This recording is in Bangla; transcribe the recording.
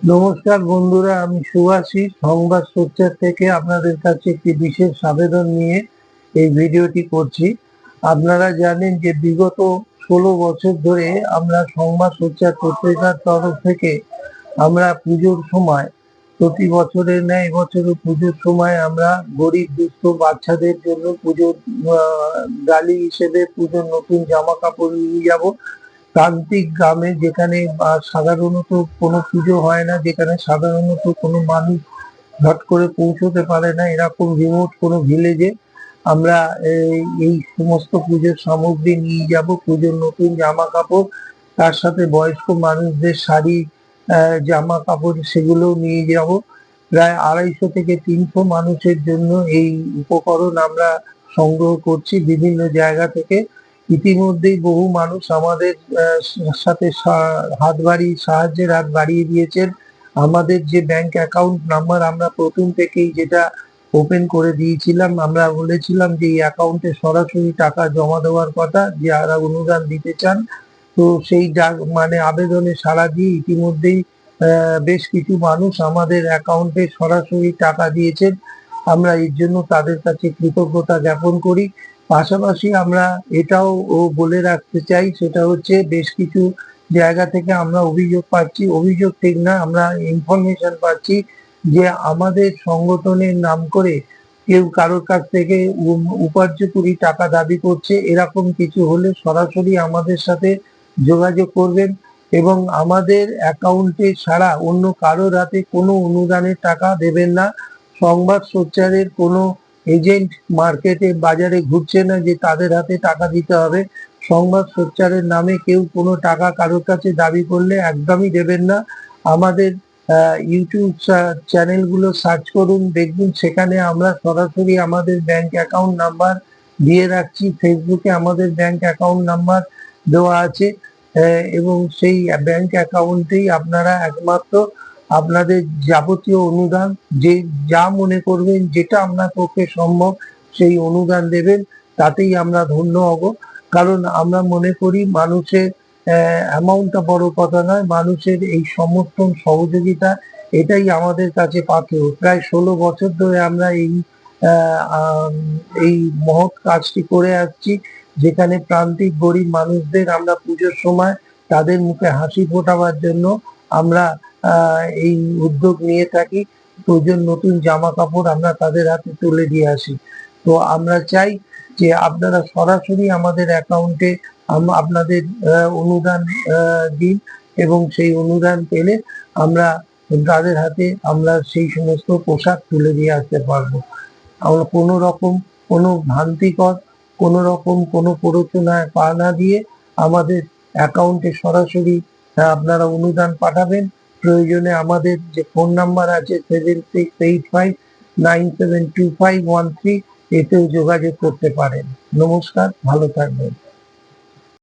নমস্কার বন্ধুরা, আমি সুভাষিস সংবাদ সোচ্চার থেকে আপনাদের কাছে একটি বিশেষ আবেদন নিয়ে এই ভিডিওটি করছি। আপনারা জানেন যে বিগত ষোলো বছর ধরে আমরা সংবাদ সোচ্চার পত্রিকার তরফ থেকে আমরা পুজোর সময়, প্রতি বছরের ন্যায় এবছরও পুজোর সময় আমরা গরিব, দুস্থ বাচ্চাদের জন্য পুজোর ডালি হিসেবে পুজোর নতুন জামা কাপড় নিয়ে যাব। প্রান্তিক গ্রামে যেখানে সাধারণত কোনো পুজো হয় না, যেখানে সাধারণত কোনো মানুষ ঘট করে পৌঁছতে পারে না, এরকম রিমোট কোনো ভিলেজে আমরা এই সমস্ত পুজোর সামগ্রী নিয়ে যাব, পুজোর নতুন জামা কাপড় তার সাথে বয়স্ক মানুষদের শাড়ি জামা কাপড় সেগুলোও নিয়ে যাব। প্রায় আড়াইশো থেকে তিনশো মানুষের জন্য এই উপকরণ আমরা সংগ্রহ করছি বিভিন্ন জায়গা থেকে। ইতিমধ্যেই বহু মানুষ আমাদের সাথে হাত বাড়িয়ে, সাহায্যের হাত বাড়িয়ে দিয়েছেন। আমাদের যে ব্যাংক অ্যাকাউন্ট নাম্বার আমরা প্রথম থেকেই যেটা ওপেন করে দিয়েছিলাম, আমরা বলেছিলাম যে এই অ্যাকাউন্টে সরাসরি টাকা জমা দেওয়ার কথা যারা অনুদান দিতে চান, তো সেই মানে আবেদনে সাড়া দিয়ে ইতিমধ্যেই বেশ কিছু মানুষ আমাদের অ্যাকাউন্টে সরাসরি টাকা দিয়েছেন। আমরা এর জন্য তাদের কাছে কৃতজ্ঞতা জ্ঞাপন করি। পাশাপাশি আমরা এটাও ও বলে রাখতে চাই, সেটা হচ্ছে বেশ কিছু জায়গা থেকে আমরা অভিযোগ পাচ্ছি। অভিযোগ ঠিক না, আমরা ইনফরমেশন পাচ্ছি যে আমাদের সংগঠনের নাম করে কেউ কারোর কাছ থেকে উম উপার্য কুড়ি টাকা দাবি করছে, এরকম কিছু হলে সরাসরি আমাদের সাথে যোগাযোগ করবেন এবং আমাদের অ্যাকাউন্টে ছাড়া অন্য কারোর হাতে কোনো অনুদানের টাকা দেবেন না। সংবাদ সোচ্চারের কোনো এজেন্ট মার্কেটে বাজারে ঘুরছে না যে তাদের হাতে টাকা দিতে হবে। সংবাদ সোচ্চারের নামে কেউ কোনো টাকা কারোর কাছে দাবি করলে একদমই দেবেন না। আমাদের ইউটিউব চ্যানেলগুলো সার্চ করুন দেখবেন সেখানে আমরা সরাসরি আমাদের ব্যাংক অ্যাকাউন্ট নাম্বার দিয়ে রাখছি। ফেসবুকে আমাদের ব্যাংক অ্যাকাউন্ট নাম্বার দেওয়া আছে। এবং সেই ব্যাংক অ্যাকাউন্টেই আপনারা একমাত্র আপনাদের যাবতীয় অনুদান, যে যা মনে করবেন, যেটা আপনার পক্ষে সম্ভব, সেই অনুদান দেবেন। তাতেই আমরা ধন্য হব। কারণ আমরা মনে করি, মানুষের অ্যামাউন্টটা বড় কথা নয়, মানুষের এই সমর্থন, সহযোগিতা, এটাই আমাদের কাছে পাথেয়। প্রায় ষোলো বছর ধরে আমরা এই এই মহৎ কাজটি করে আসছি, যেখানে প্রান্তিক গরিব মানুষদের আমরা পুজোর সময় তাদের মুখে হাসি ফোটাবার জন্য আমরা এই উদ্যোগ নিয়ে থাকি। প্রয়োজন নতুন জামা কাপড় আমরা তাদের হাতে তুলে দিয়ে আসি। তো আমরা চাই যে আপনারা সরাসরি আমাদের অ্যাকাউন্টে আপনাদের অনুদান দিন এবং সেই অনুদান পেলে আমরা তাদের হাতে আমরা সেই সমস্ত পোশাক তুলে দিয়ে আসতে পারব। আমরা কোনো রকম কোনো ভ্রান্তিকর, কোনো রকম কোনো প্ররোচনায় পা না দিয়ে আমাদের অ্যাকাউন্টে সরাসরি আপনারা অনুদান পাঠাবেন। প্রয়োজনে আমাদের যে ফোন নাম্বার আছে seven six eight five nine seven two five one three এতেও যোগাযোগ করতে পারেন। নমস্কার, ভালো থাকবেন।